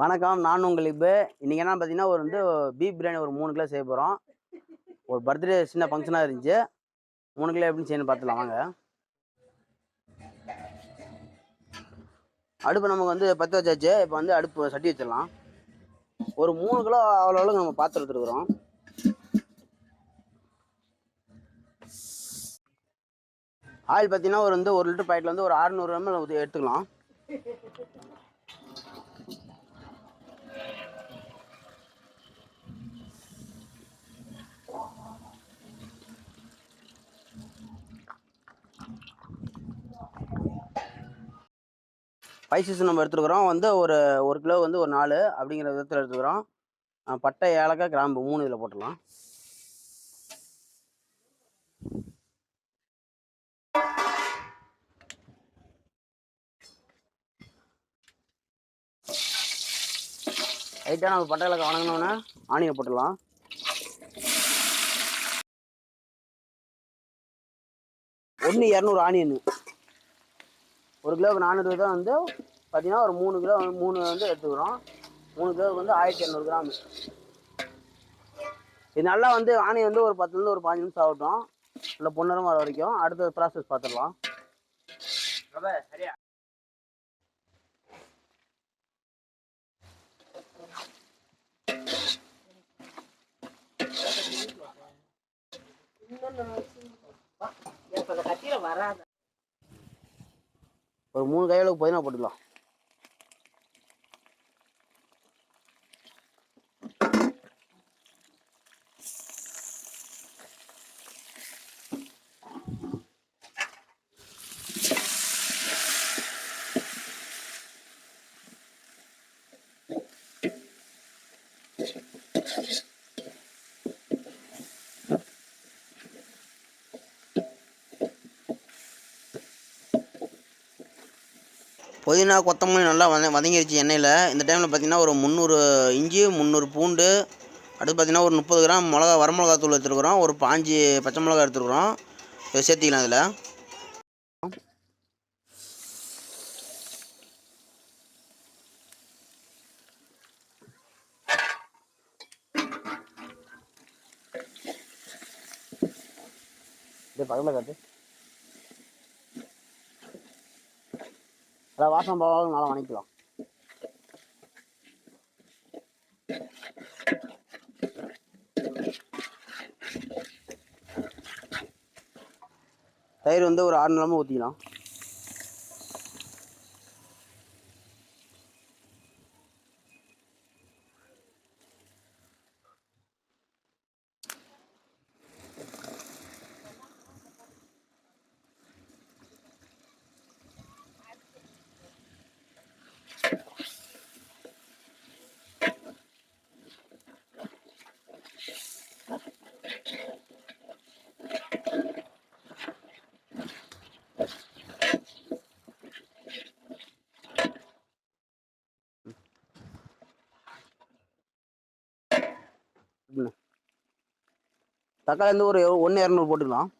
வணக்கம். நான் உங்கள் இப்போ இன்றைக்கி என்ன பார்த்தீங்கன்னா ஒரு வந்து பீஃப் பிரியாணி ஒரு மூணு கிலோ செய்ய போகிறோம் ஒரு பர்த்டே சின்ன ஃபங்க்ஷனாக இருந்துச்சு. மூணு கிலோ எப்படின்னு செய்யணும் பார்த்துலாம் வாங்க. அடுப்பு நமக்கு வந்து பற்ற வச்சாச்சு. இப்போ வந்து அடுப்பு சட்டி வச்சிடலாம். ஒரு மூணு கிலோ அவ்வளோ அளவுக்கு நம்ம பாத்திரம் எடுத்துருக்குறோம். ஆயில் பார்த்தீங்கன்னா ஒரு வந்து ஒரு லிட்டர் பாக்கெட்டில் வந்து ஒரு அறுநூறு எம்எல் எடுத்துக்கலாம். ஸ்பைசஸ் நம்ம எடுத்துருக்குறோம். வந்து ஒரு ஒரு கிலோ வந்து ஒரு நாலு அப்படிங்கிற விதத்தில் எடுத்துக்கிறோம் பட்டை ஏலக்காய் கிராம்பு மூணு இதில் போட்டுடலாம். லைட்டாக நம்ம பட்டை இலக்கை வணங்கினோன்னே ஆனியை போட்டுடலாம். ஒன்று இரநூறு ஆனியன். ஒரு கிலோவுக்கு நானூறு தான் வந்து பார்த்தீங்கன்னா ஒரு மூணு கிலோ மூணு வந்து எடுத்துக்கிறோம். மூணு கிலோவுக்கு வந்து ஆயிரத்தி இரநூறு கிராம். இது நல்லா வந்து ஆணை வந்து ஒரு பத்துலேருந்து ஒரு பாஞ்சு நிமிஷம் ஆகட்டும். இல்லை பொன்னரம் வர வரைக்கும். அடுத்த ப்ராசஸ் பார்த்துடலாம். ஒரு மூணு கையளவுக்கு புதினா போட்டுக்கலாம். புதினா கொத்தமல்லி நல்லா வத வதங்கிருச்சு எண்ணெயில். இந்த டைமில் பார்த்தீங்கன்னா ஒரு முந்நூறு இஞ்சி முந்நூறு பூண்டு அடுத்து பார்த்தீங்கன்னா ஒரு முப்பது கிராம் மிளகா வரமிளகா தூள் எடுத்துருக்குறோம். ஒரு பாஞ்சு பச்சை மிளகா எடுத்துருக்குறோம். இதை சேர்த்திக்கலாம் இதில். பக்கத்தில் காட்டு. அதான் வாசம் போகாத நல்லா வணக்கலாம் தயிர் வந்து ஒரு ஆறு நிலமும் ஊற்றிக்கலாம் தக்காளி வந்து ஒரு ஒன்று இரநூறு போட்டுக்கலாம்.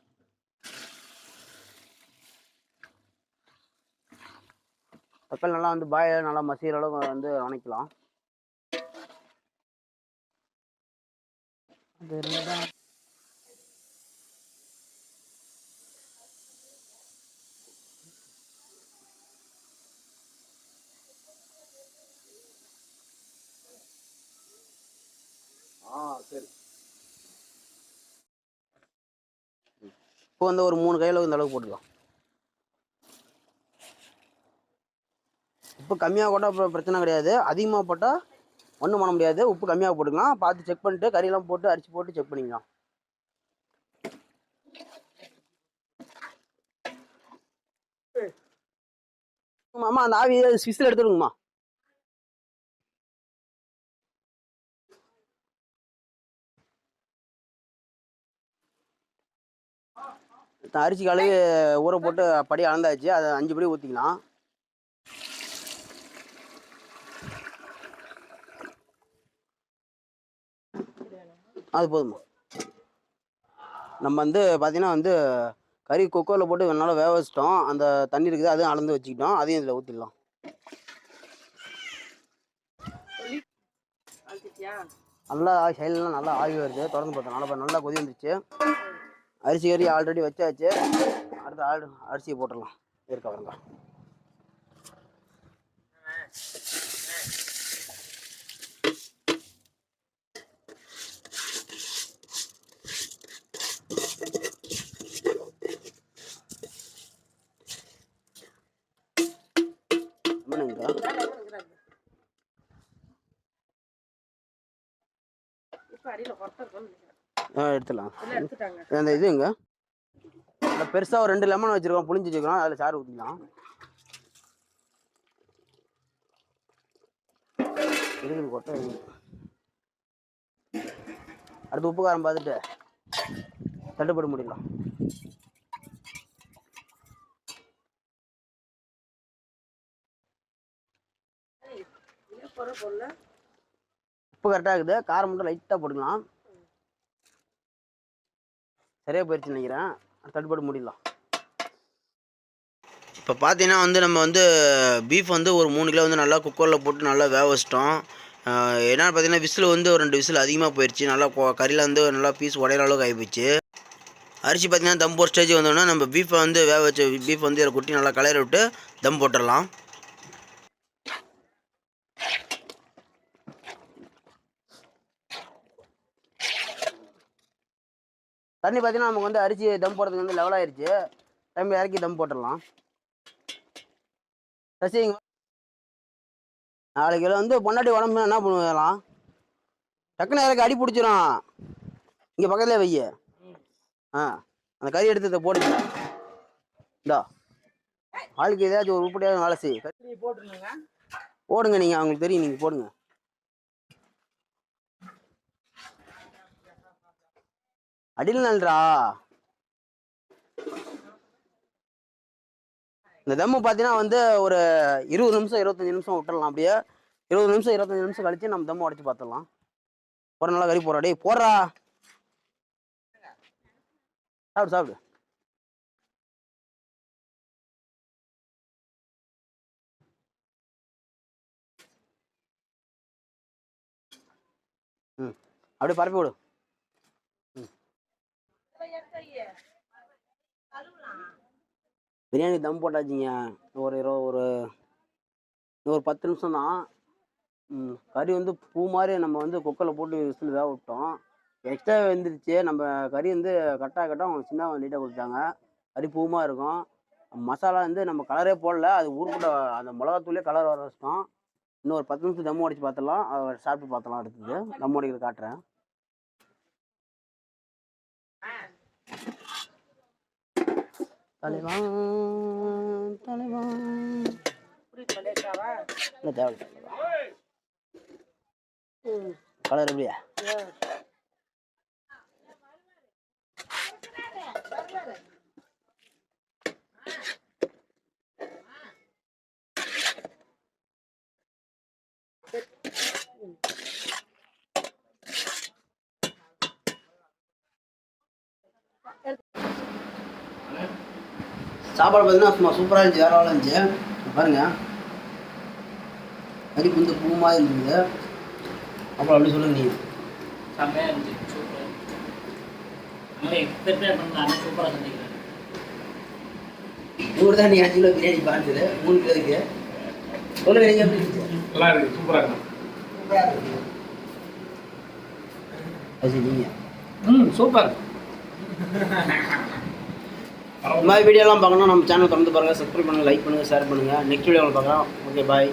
தக்காளி நல்லா வந்து பாய நல்லா மசிகிற அளவுக்கு வந்து வணக்கலாம் அது ரெண்டா? இப்போ வந்து ஒரு மூணு கையில் இந்த அளவுக்கு போட்டுக்கலாம். உப்பு கம்மியாக போட்டால் அப்புறம் பிரச்சனை கிடையாது. அதிகமாக போட்டால் ஒன்றும் பண்ண முடியாது. உப்பு கம்மியாக போட்டுக்கலாம். பார்த்து செக் பண்ணிட்டு கறியெல்லாம் போட்டு அரிசி போட்டு செக் பண்ணிக்கலாம். மாமா அந்த ஆவி விசில் எடுத்துடுங்கம்மா அரிசி கழுவி ஊற போட்டு படி அளந்தாச்சு. அதை அஞ்சு படி ஊற்றிக்கலாம் அது போதுமா? நம்ம வந்து பார்த்தீங்கன்னா வந்து கறி குக்கரில் போட்டு நல்லா வேக வச்சிட்டோம். அந்த தண்ணி இருக்குது அதையும் அளந்து வச்சுக்கிட்டோம். அதையும் இதில் ஊற்றிடலாம் நல்லா சைட்லாம் நல்லா ஆகி வருது. தொடர்ந்து பார்த்தோம். நல்லா நல்லா கொதி வந்துச்சு அரிசி கறி ஆல்ரெடி வச்சாச்சு. அடுத்து ஆடு அரிசியை போட்டுடலாம். இருக்க வரங்க இப்போ அடியில் ஒருத்தர் எடுத்துடலாம். அந்த இதுங்க இந்த பெருசாக ஒரு ரெண்டு லெமன் வச்சுருக்கோம் புளிஞ்சு வச்சுக்கிறோம் அதில் சாறு ஊற்றிக்கலாம் இருக்குது கொட்டை. அடுத்து உப்பு காரம் பார்த்துட்டு தட்டுப்பட்டு முடிக்கலாம். உப்பு கரெக்டாக இருக்குது. காரம் மட்டும் லைட்டாக போட்டுக்கலாம். சரியாக போயிடுச்சு நினைக்கிறேன். தட்டுப்பாடு முடியலாம் இப்போ பார்த்தீங்கன்னா வந்து நம்ம வந்து பீஃப் வந்து ஒரு மூணு கிலோ வந்து நல்லா குக்கரில் போட்டு நல்லா வேக வச்சிட்டோம். என்னென்னு பார்த்தீங்கன்னா விசில் வந்து ஒரு ரெண்டு விசில் அதிகமாக போயிடுச்சு நல்லா கறியில் வந்து நல்லா பீஸ் உடையிற அளவுக்கு ஆகிப்போச்சு. அரிசி பார்த்தீங்கன்னா தம் போட்டு ஸ்டேஜ் வந்தோடனே நம்ம பீஃபை வந்து வேக வச்ச பீஃப் வந்து இதில் குட்டி நல்லா கலரி விட்டு தம் போட்டுடலாம். தண்ணி பார்த்தீங்கன்னா நமக்கு வந்து அரிசி தம் போடுறதுக்கு வந்து லெவல் ஆயிருச்சு. டைம் இறக்கி தம் போட்டுடலாம். ரசிங்க நாளைக்கு வந்து பொண்டாட்டி உடம்பு என்ன பண்ணுவேலாம் டக்குன்னு இறக்கி அடி பிடிச்சிரும். இங்கே பக்கத்துலேயே வைய ஆ அந்த கறி எடுத்து போடுங்க இந்தா. ஆளுக்கு ஏதாச்சும் ஒரு உருப்படியாக வேலை செய். நீ போட்டுருங்க. போடுங்க நீங்கள் அவங்களுக்கு தெரியும் நீங்கள் போடுங்க. அடியில் நல்றா. இந்த தம்மு பார்த்தீங்கன்னா வந்து ஒரு இருபது நிமிஷம் இருபத்தஞ்சி நிமிஷம் விட்டுடலாம் அப்படியே இருபது நிமிஷம் இருபத்தஞ்சி நிமிஷம் கழிச்சு நம்ம தம்மு உடச்சி பார்த்துடலாம் ஒரு நல்லா கறி போடுறா. டேய் போடுறா. சாப்பிடு சாப்பிடு. ம். அப்படியே பரப்பி விடு. பிரியாணி தம் போட்டாச்சுங்க. ஒரு இருபது ஒரு ஒரு பத்து நிமிஷம் தான். கறி வந்து பூ மாதிரி நம்ம வந்து குக்கரில் போட்டு விசில் வேக விட்டோம். எக்ஸ்ட்ரா வெந்துருச்சு. நம்ம கறி வந்து கட்டாக கட்டாக அவங்க சின்ன லைட்டாக கொடுத்தாங்க. கறி பூமாக இருக்கும். மசாலா வந்து நம்ம கலரே போடல. அது ஊருக்கூட அந்த மிளகாத்தூளே கலர் வர வச்சிட்டோம். இன்னும் ஒரு பத்து நிமிஷம் தம் அடிச்சு பார்த்துடலாம் சாப்பிட்டு பார்த்தலாம் அடுத்தது. தம் அடிக்கிறது காட்டுறேன். தலைவா தலைவா. புரியுது லேட்டாவா இல்லை தேவை கலர் எப்படியா? சாப்பாடு பார்த்தீங்கன்னா சும்மா சூப்பராக இருந்துச்சு வேற இருந்துச்சு இங்க. பாருங்க. கறி வந்து பூ மாதிரி இருந்தது. அப்புறம் அப்படி சொல்லுங்க நீங்க. செம்மையா இருந்துச்சு சூப்பராக நூறு தான் நீ அஞ்சு கிலோ பிரியாணி பார்த்தது மூணு பேருக்கு சொல்லுங்க நீங்க எப்படி இருந்துச்சு? நல்லா இருக்கு சூப்பரா இருக்கு. அது நீங்க. ம் சூப்பர் இந்த மாதிரி வீடியோலாம் பார்க்கணும் நம்ம சேனல் தொடர்ந்து பாருங்கள் சப்ஸ்கிரைப் பண்ணுங்கள் லைக் பண்ணுங்கள் ஷேர் பண்ணுங்கள் நெக்ஸ்ட் வீடியோவில் பார்க்கலாம். Okay bye